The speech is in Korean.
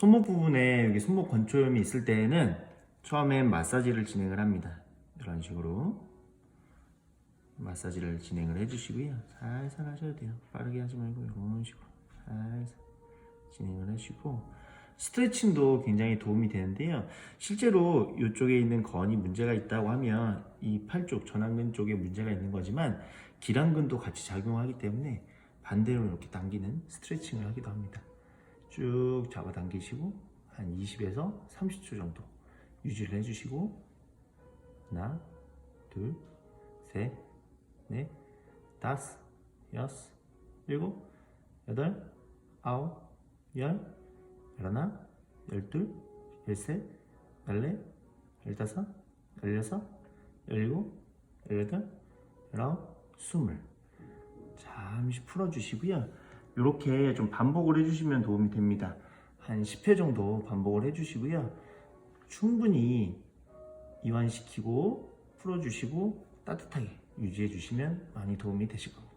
손목 부분에 여기 손목 건초염이 있을 때에는 처음엔 마사지를 진행을 합니다. 이런 식으로 마사지를 진행을 해주시고요. 살살 하셔야 돼요. 빠르게 하지 말고 이런 식으로 살살 진행을 하시고 스트레칭도 굉장히 도움이 되는데요. 실제로 이쪽에 있는 건이 문제가 있다고 하면 이 팔 쪽 전완근 쪽에 문제가 있는 거지만 기랑근도 같이 작용하기 때문에 반대로 이렇게 당기는 스트레칭을 하기도 합니다. 쭉 잡아당기시고 한 20에서 30초 정도 유지를 해주시고 하나, 둘, 셋, 넷, 다섯, 여섯, 일곱, 여덟, 아홉, 열, 열하나, 열둘, 열셋, 열넷, 열다섯, 열여섯, 열일곱, 열여덟, 열아홉, 스물. 잠시 풀어주시고요. 이렇게 좀 반복을 해주시면 도움이 됩니다. 한 10회 정도 반복을 해주시고요. 충분히 이완시키고 풀어주시고 따뜻하게 유지해 주시면 많이 도움이 되실 겁니다.